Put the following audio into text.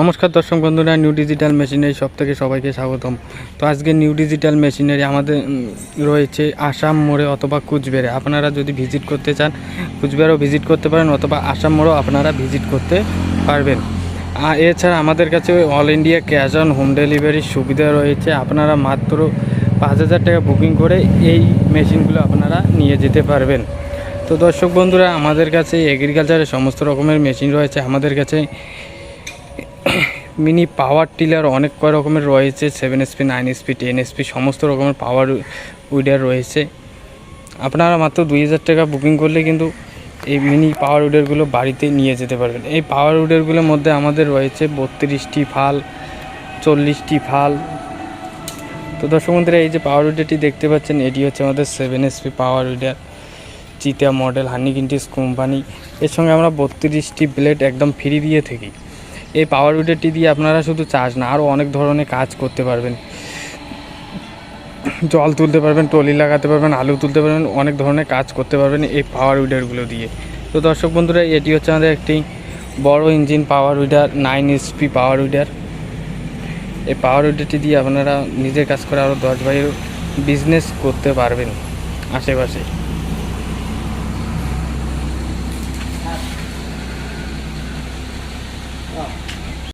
নমস্কার দর্শক বন্ধুরা নিউ ডিজিটাল মেশিনারি সব থেকে সবাইকে স্বাগতম। তো আজকে নিউ ডিজিটাল মেশিনারি আমাদের রয়েছে আসাম মোড়ে অথবা কুচবিহারে। আপনারা যদি ভিজিট করতে চান, কুচবিহারও ভিজিট করতে পারেন অথবা আসাম মোড়েও আপনারা ভিজিট করতে পারবেন। আর এছাড়া আমাদের কাছে all India cash on home ডেলিভারির সুবিধা রয়েছে। আপনারা মাত্র পাঁচ হাজার টাকা বুকিং করে এই মেশিনগুলো আপনারা নিয়ে যেতে পারবেন। তো দর্শক বন্ধুরা, আমাদের কাছে এগ্রিকালচারের সমস্ত রকমের মেশিন রয়েছে। আমাদের কাছে মিনি পাওয়ার টিলার অনেক কয় রকমের রয়েছে seven SP nine SP ten SP সমস্ত রকমের পাওয়ার উইডার রয়েছে। আপনারা মাত্র দুই হাজার টাকা বুকিং করলে কিন্তু এই মিনি পাওয়ার উইডারগুলো বাড়িতে নিয়ে যেতে পারবেন। এই পাওয়ার উইডারগুলোর মধ্যে আমাদের রয়েছে বত্রিশটি ফাল, চল্লিশটি ফাল। তো দর্শক বন্ধুরা, এই যে পাওয়ার উইডারটি দেখতে পাচ্ছেন, এটি হচ্ছে আমাদের seven SP power weeder cheetah model হানিকিন্টিস company এর সঙ্গে আমরা বত্রিশটি ব্লেড একদম ফ্রি দিয়ে থাকি। এই পাওয়ার উইডারটি দিয়ে আপনারা শুধু চাষ না আরও অনেক ধরনের কাজ করতে পারবেন। জল তুলতে পারবেন টলি লাগাতে পারবেন, আলু তুলতে পারবেন, অনেক ধরনের কাজ করতে পারবেন এই পাওয়ার উইডারগুলো দিয়ে। তো দর্শক বন্ধুরা, এটি হচ্ছে আমাদের একটি বড় engine power weeder nine SP power weeder এই পাওয়ার উইডারটি দিয়ে আপনারা নিজের কাজ করে আরও দশ বাইরের বিজনেস করতে পারবেন আশেপাশে। 啊。